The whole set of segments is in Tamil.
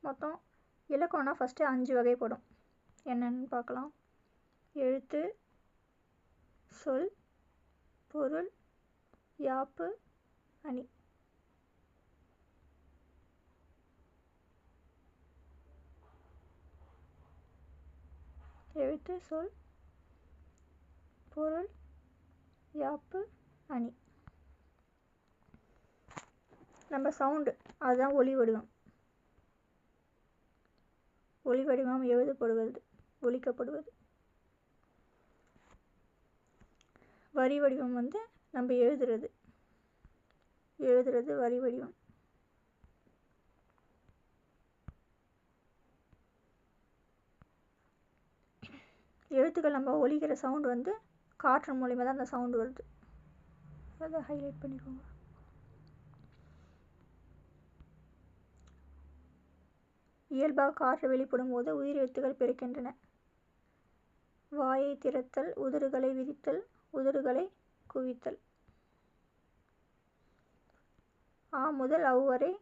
மொத்தம் இலக்கணம்னா ஃபஸ்ட்டு அஞ்சு வகைப்படும் என்னென்னு பார்க்கலாம். எழுத்து சொல் பொருள் யாப்பு அணி. எழுத்து சொல் பொருள் யாப்பு அணி. நம்ம சவுண்டு அதுதான் ஒளி வடிவம். ஒளி வடிவம் எழுதப்படுவது ஒழிக்கப்படுவது வரி வடிவம் வந்து நம்ம எழுதுறது. எழுதுறது வரி வடிவம். எழுத்துக்கள் நம்ம ஒழிக்கிற சவுண்டு வந்து காற்று மூலிமா தான் அந்த சவுண்டு வருது. அதை ஹைலைட் பண்ணிக்கோங்க. இயல்பாக காற்று வெளிப்படும் போது உயிரெழுத்துக்கள் பிறக்கின்றன. வாயை திறத்தல் உதடுகளை விரித்தல் உதடுகளை குவித்தல். ஆ முதல் அவ்வரை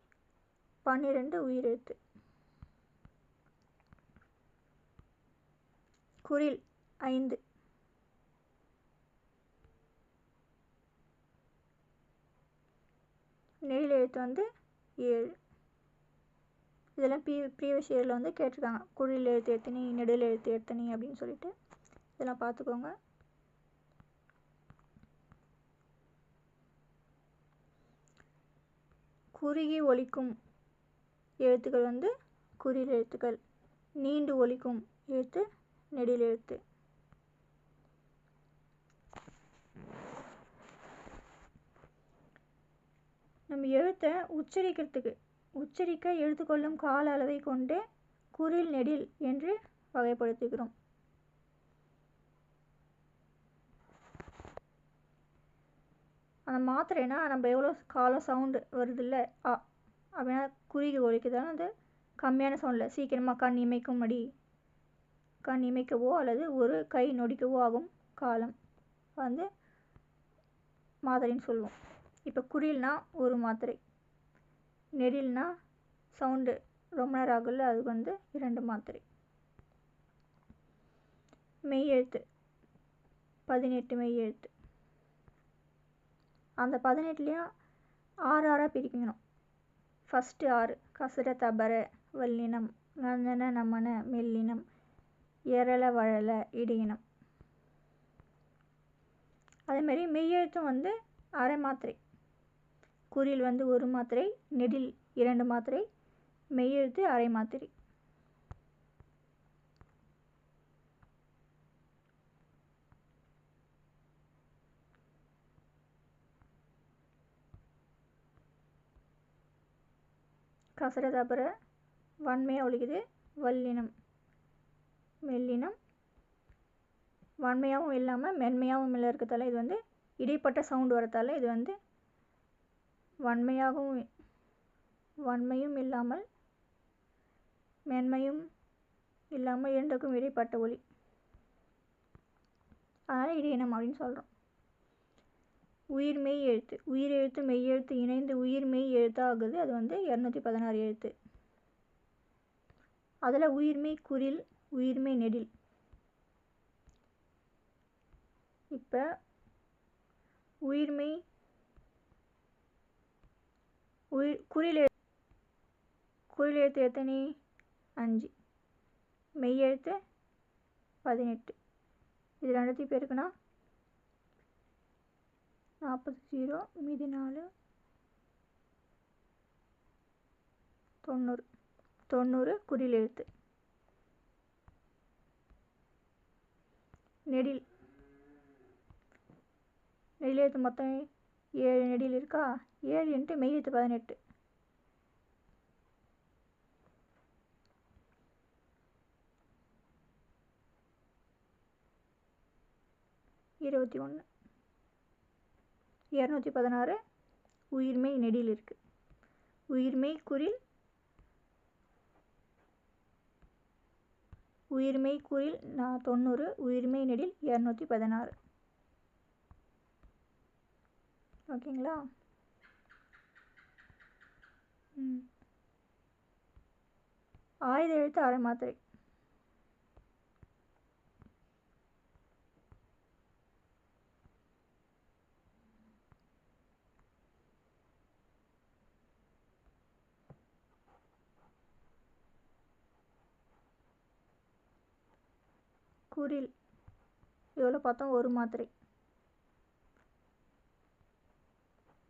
பன்னிரண்டு உயிரெழுத்து குரில் ஐந்து. நெழில் எழுத்து வந்து ஏழு. இதெல்லாம் ப்ரீ ப்ரீவியஸ் இயரில் வந்து கேட்டிருக்காங்க. குழியில் எழுத்து எத்தனி நெடில் எழுத்து எத்தனி அப்படின்னு சொல்லிட்டு. இதெல்லாம் பார்த்துக்கோங்க. குறுகி ஒலிக்கும் எழுத்துக்கள் வந்து குறியில் எழுத்துக்கள். நீண்டு ஒலிக்கும் எழுத்து நெடில் எழுத்து. நம்ம எழுத்தை உச்சரிக்கிறதுக்கு உச்சரிக்க எடுத்துக்கொள்ளும் கால அளவை கொண்டு குறில் நெடில் என்று வகைப்படுத்துகிறோம். அந்த மாத்திரைனா நம்ம எவ்வளோ காலம் சவுண்டு வருதுல்ல? ஆ அப்படின்னா குறுகி ஒலிக்குதான அது கம்மியான சவுண்டில் சீக்கிரமாக கண் இமைக்கும்படி கண் இமைக்கவோ அல்லது ஒரு கை நொடிக்கவோ ஆகும் காலம். வந்து மாத்திரைன்னு சொல்லுவோம். இப்போ குறில்னா ஒரு மாத்திரை. நெடில்னா சவுண்டு ரொம்ப நேரம் ஆகும்ல அதுக்கு வந்து இரண்டு மாத்திரை மெய் எழுத்து. பதினெட்டு மெய் எழுத்து. அந்த பதினெட்டுலேயும் ஆறு ஆறாக பிரிக்கணும். ஃபஸ்ட்டு ஆறு. கசர தபர வல்லினம். நந்தன நமன மெல்லினம். எரள வழல இடியினம். அதேமாரி மெய்யெழுத்தும் வந்து அரை மாத்திரை குறியில் வந்து ஒரு மாத்திரை நெடில் இரண்டு மாத்திரை மெய்யெழுத்து அரை மாத்திரை. கசரதபர வன்மையாக ஒழிக்குது வல்லினம். மெல்லினம் வன்மையாகவும் இல்லாமல் மென்மையாகவும் இல்லை இருக்கிறதால இது வந்து இடைப்பட்ட சவுண்டு வரத்தால் இது வந்து வன்மையாகவும் வன்மையும் இல்லாமல் மென்மையும் இல்லாமல் இரண்டுக்கும் இடைப்பட்ட ஒலி அதனால் இடையினம் அப்படின்னு சொல்கிறோம் உயிர் மெய் எழுத்து. உயிர் எழுத்து மெய் எழுத்து இணைந்து உயிர் மெய் எழுத்தாகுது அது வந்து இரநூத்தி பதினாறு எழுத்து. அதில் உயிர்மெய் குரில் உயிர்மெய் நெடில். இப்போ உயிர்மை உயிர் குறில் எழு எழுத்து எத்தனை? அஞ்சு. மெய் எழுத்து பதினெட்டு. இது ரெண்டுத்தையும் பேருக்குன்னா நாற்பது ஜீரோ மீதி நாலு தொண்ணூறு. தொண்ணூறு குறில் எழுத்து நெடில். நெடில் எழுத்து மொத்தம் ஏழு நெடில் இருக்கா? ஏழு இன்ட்டு மெய் எழுத்து பதினெட்டு. இருபத்தி ஒன்று. இரநூத்தி பதினாறு. உயிர்மெய் நெடில் இருக்குது உயிர்மெய் குரில். உயிர்மெய் குரில் நான் தொண்ணூறு. உயிர்மெய் நெடில் இரநூத்தி பதினாறு. ஓகேங்களா? ம். ஆயுத எழுத்து அரை மாத்திரை. குரில். எவ்வளோ பார்த்தோம்? ஒரு மாத்திரை.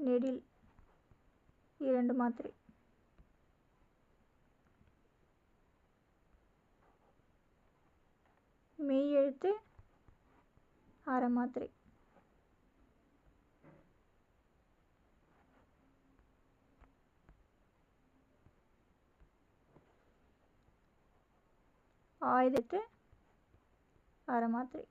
நெடில் இரண்டு மாத்திரை. மெய் எழுத்து அரை மாத்திரை. ஆயுதத்து அரை மாத்திரை.